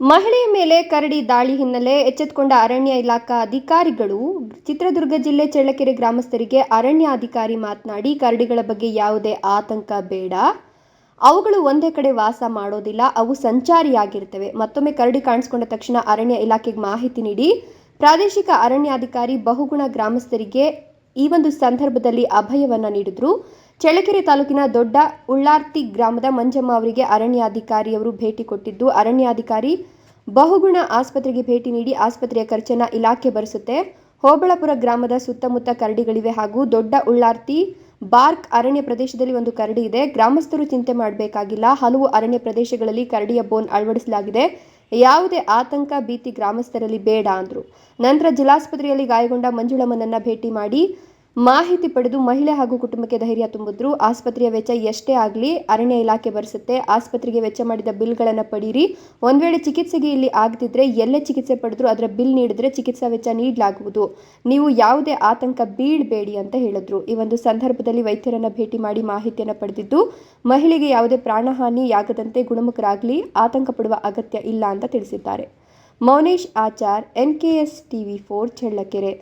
ಮಹಿಳೆಯ ಮೇಲೆ ಕರಡಿ ದಾಳಿ ಹಿನ್ನೆಲೆ ಎಚ್ಚೆತ್ತುಕೊಂಡ ಅರಣ್ಯ ಇಲಾಖಾ ಅಧಿಕಾರಿಗಳು ಚಿತ್ರದುರ್ಗ ಜಿಲ್ಲೆ ಚಳ್ಳಕೆರೆ ಗ್ರಾಮಸ್ಥರಿಗೆ ಅರಣ್ಯ ಅಧಿಕಾರಿ ಮಾತನಾಡಿ, ಕರಡಿಗಳ ಬಗ್ಗೆ ಯಾವುದೇ ಆತಂಕ ಬೇಡ. ಅವುಗಳು ಒಂದೇ ಕಡೆ ವಾಸ ಮಾಡೋದಿಲ್ಲ, ಅವು ಸಂಚಾರಿಯಾಗಿರ್ತವೆ. ಮತ್ತೊಮ್ಮೆ ಕರಡಿ ಕಾಣಿಸ್ಕೊಂಡ ತಕ್ಷಣ ಅರಣ್ಯ ಇಲಾಖೆಗೆ ಮಾಹಿತಿ ನೀಡಿ, ಪ್ರಾದೇಶಿಕ ಅರಣ್ಯಾಧಿಕಾರಿ ಬಹುಗುಣ ಗ್ರಾಮಸ್ಥರಿಗೆ ಈ ಒಂದು ಸಂದರ್ಭದಲ್ಲಿ ಅಭಯವನ್ನ ನೀಡಿದ್ರು. ಚಳ್ಳಕೆರೆ ತಾಲೂಕಿನ ದೊಡ್ಡ ಉಳ್ಳಾರ್ತಿ ಗ್ರಾಮದ ಮಂಜಮ್ಮ ಅವರಿಗೆ ಅರಣ್ಯಾಧಿಕಾರಿಯವರು ಭೇಟಿ ಕೊಟ್ಟಿದ್ದು, ಅರಣ್ಯಾಧಿಕಾರಿ ಬಹುಗುಣ ಆಸ್ಪತ್ರೆಗೆ ಭೇಟಿ ನೀಡಿ ಆಸ್ಪತ್ರೆಯ ಖರ್ಚನ್ನ ಇಲಾಖೆ ಬರೆಸುತ್ತೆ ಹೋಬಳಪುರ ಗ್ರಾಮದ ಸುತ್ತಮುತ್ತ ಕರಡಿಗಳಿವೆ ಹಾಗೂ ದೊಡ್ಡ ಉಳ್ಳಾರ್ತಿ ಬಾರ್ಕ್ ಅರಣ್ಯ ಪ್ರದೇಶದಲ್ಲಿ ಒಂದು ಕರಡಿ ಇದೆ. ಗ್ರಾಮಸ್ಥರು ಚಿಂತೆ ಮಾಡಬೇಕಾಗಿಲ್ಲ. ಹಲವು ಅರಣ್ಯ ಪ್ರದೇಶಗಳಲ್ಲಿ ಕರಡಿಯ ಬೋನ್ ಅಳವಡಿಸಲಾಗಿದೆ. ಯಾವುದೇ ಆತಂಕ ಭೀತಿ ಗ್ರಾಮಸ್ಥರಲ್ಲಿ ಬೇಡ ಅಂದ್ರು. ನಂತರ ಜಿಲ್ಲಾಸ್ಪತ್ರೆಯಲ್ಲಿ ಗಾಯಗೊಂಡ ಮಂಜುಳಮ್ಮನನ್ನ ಭೇಟಿ ಮಾಡಿ ಮಾಹಿತಿ ಪಡೆದು ಮಹಿಳೆ ಹಾಗೂ ಕುಟುಂಬಕ್ಕೆ ಧೈರ್ಯ ತುಂಬಿದ್ರು. ಆಸ್ಪತ್ರೆಯ ವೆಚ್ಚ ಎಷ್ಟೇ ಆಗಲಿ ಅರಣ್ಯ ಇಲಾಖೆ ಭರಿಸುತ್ತೆ. ಆಸ್ಪತ್ರೆಗೆ ವೆಚ್ಚ ಮಾಡಿದ ಬಿಲ್ಗಳನ್ನು ಪಡೀರಿ. ಒಂದು ವೇಳೆ ಚಿಕಿತ್ಸೆಗೆ ಇಲ್ಲಿ ಆಗದಿದ್ರೆ ಎಲ್ಲೇ ಚಿಕಿತ್ಸೆ ಪಡೆದ್ರು ಅದರ ಬಿಲ್ ನೀಡಿದ್ರೆ ಚಿಕಿತ್ಸಾ ವೆಚ್ಚ ನೀಡಲಾಗುವುದು. ನೀವು ಯಾವುದೇ ಆತಂಕ ಬೀಳಬೇಡಿ ಅಂತ ಹೇಳಿದ್ರು. ಈ ಒಂದು ಸಂದರ್ಭದಲ್ಲಿ ವೈದ್ಯರನ್ನ ಭೇಟಿ ಮಾಡಿ ಮಾಹಿತಿಯನ್ನು ಪಡೆದಿದ್ದು, ಮಹಿಳೆಗೆ ಯಾವುದೇ ಪ್ರಾಣಹಾನಿಯಾಗದಂತೆ ಗುಣಮುಖರಾಗಲಿ ಆತಂಕ ಪಡುವ ಅಗತ್ಯ ಇಲ್ಲ ಅಂತ ತಿಳಿಸಿದ್ದಾರೆ. Maunesh Achar, N K S TV four, Challakere.